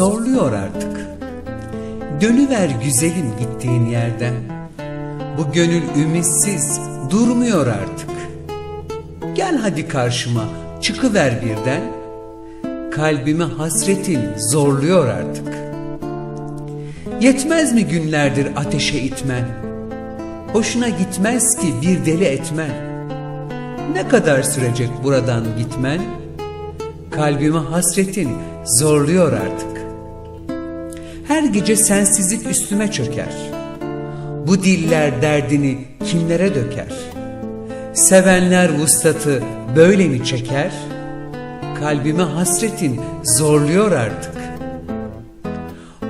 sızlıyor artık. Dönüver güzelim gittiğin yerden. Bu gönül ümitsiz durmuyor artık. Gel hadi karşıma çıkıver birden. Kalbimi hasretin zorluyor artık. Yetmez mi günlerdir ateşe itmen? Hoşuna gitmez ki bir deli etmen. Ne kadar sürecek buradan gitmen? Kalbimi hasretin zorluyor artık. Her gece sensizlik üstüme çöker. Bu diller derdini kimlere döker? Sevenler vuslatı böyle mi çeker? Kalbimi hasretin zorluyor artık.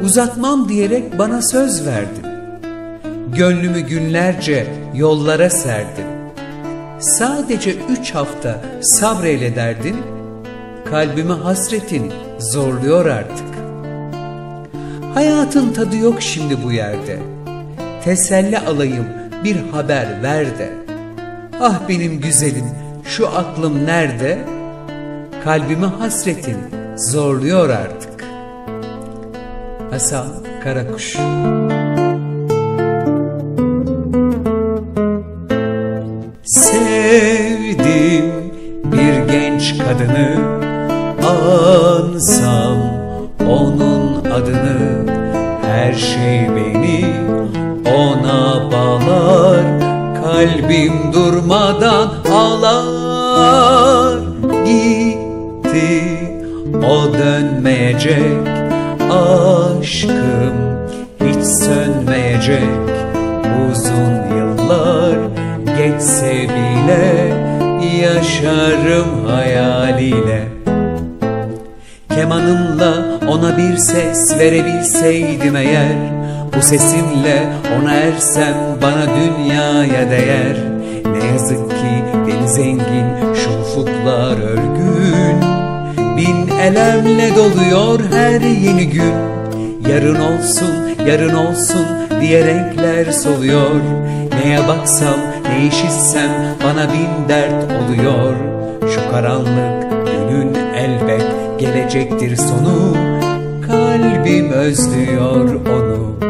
Uzatmam diyerek bana söz verdin. Gönlümü günlerce yollara serdin. Sadece üç hafta sabreyle derdin. Kalbimi hasretin zorluyor artık. Hayatın tadı yok şimdi bu yerde. Teselli alayım bir haber ver de. Ah benim güzelim şu aklım nerede? Kalbimi hasretin zorluyor artık. Hasan Karakuş Sevdim bir genç kadını Ansam onun adını. Her şey beni ona bağlar. Kalbim durmadan ağlar. Gitti o dönmeyecek Aşkım. Hiç sönmeyecek Uzun yıllar. Geçse bile Yaşarım hayaliyle. Kemanımla ona bir ses verebilseydim eğer Bu sesimle ona ersem bana dünyaya değer. Ne yazık ki beni zengin şu ufuklar örgün. Bin elemle doluyor her yeni gün. Yarın olsun, yarın olsun diye renkler soluyor. Neye baksam, ne işitsem bana bin dert oluyor. Şu karanlık günün elbet gelecektir sonu Kalbim özlüyor onu